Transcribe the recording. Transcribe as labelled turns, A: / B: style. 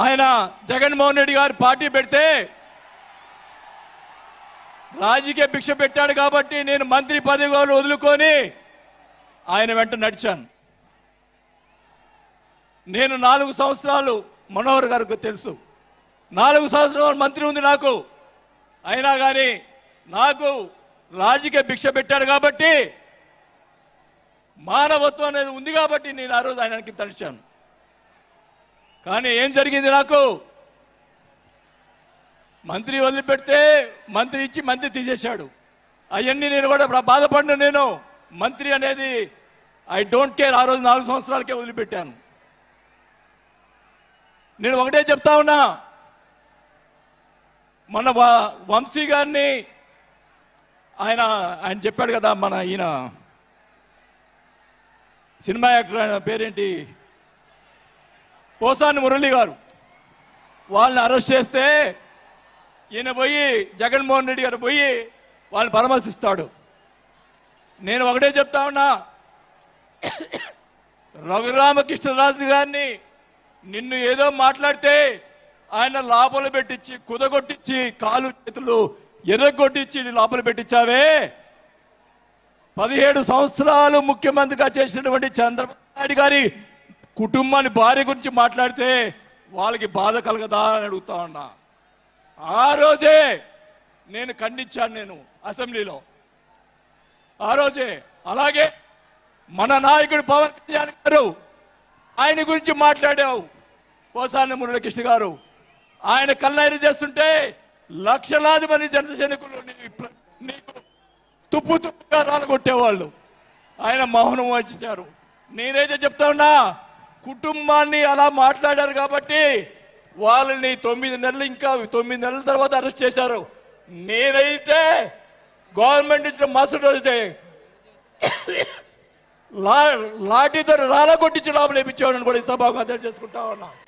A: ఆయన జగన్మోహన్ రెడ్డి గారు పార్టీ పెడితే రాజకీయ భిక్ష పెట్టాడు కాబట్టి నేను మంత్రి పదవి వదులుకొని ఆయన వెంట నడిచాను. నేను నాలుగు సంవత్సరాలు మనోహర్ గారికి తెలుసు. నాలుగు సంవత్సరాలు మంత్రి ఉంది నాకు. అయినా కానీ నాకు రాజకీయ భిక్ష పెట్టాడు కాబట్టి మానవత్వం అనేది ఉంది కాబట్టి నేను ఆ రోజు ఆయనకి తలిచాను కానీ ఏం జరిగింది నాకు? మంత్రి వదిలిపెడితే మంత్రి ఇచ్చి మంత్రి తీసేశాడు. అవన్నీ నేను కూడా బాధపడిన నేను. మంత్రి అనేది ఐ డోంట్ కేర్ ఆ రోజు నాలుగు సంవత్సరాలకే వదిలిపెట్టాను. నేను ఒకటే చెప్తా ఉన్నా. మన వ- వంశీ గారిని ఆయన ఆయన చెప్పాడు కదా మన ఈయన సినిమా యాక్టర్ ఆయన పేరేంటి? పోసాని మురళి గారు. వాళ్ళని అరెస్ట్ చేస్తే ఈయన పోయి జగన్మోహన్ రెడ్డి గారు పోయి వాళ్ళని పరామర్శిస్తాడు. నేను ఒకటే చెప్తా ఉన్నా రఘురామకృష్ణరాజు గారిని నిన్ను ఏదో మాట్లాడితే ఆయన లోపల పెట్టించి కుదగొట్టించి కాలు చేతులు ఎర్రగొట్టించి లోపల పెట్టించావే పదిహేడు సంవత్సరాలు ముఖ్యమంత్రిగా చేసినటువంటి చంద్రబాబు నాయుడు గారి కుటుంబాన్ని భార్య గురించి మాట్లాడితే వాళ్ళకి బాధ కలగదా అని అడుగుతా ఉన్నా. ఆ రోజే నేను ఖండించాను నేను అసెంబ్లీలో. ఆ రోజే అలాగే మన నాయకుడు పవన్ కళ్యాణ్ గారు ఆయన గురించి మాట్లాడావు. పోసాని మురళకృష్ణ గారు ఆయన కల్లైరు చేస్తుంటే లక్షలాది మంది జన సైనికులు నీకు తుప్పు తుప్పుగా రాలగొట్టేవాళ్ళు ఆయన మౌనం వహించారు. నేనైతే చెప్తా ఉన్నా కుటుంబాన్ని అలా మాట్లాడారు కాబట్టి వాళ్ళని తొమ్మిది నెలలు ఇంకా తొమ్మిది నెలల తర్వాత అరెస్ట్ చేశారు. నేనైతే గవర్నమెంట్ ఇచ్చిన మసడు అయితే లా లాఠీతో రాలగొట్టించి లోపల కూడా ఈ సభకు అర్థం చేసుకుంటా ఉన్నా.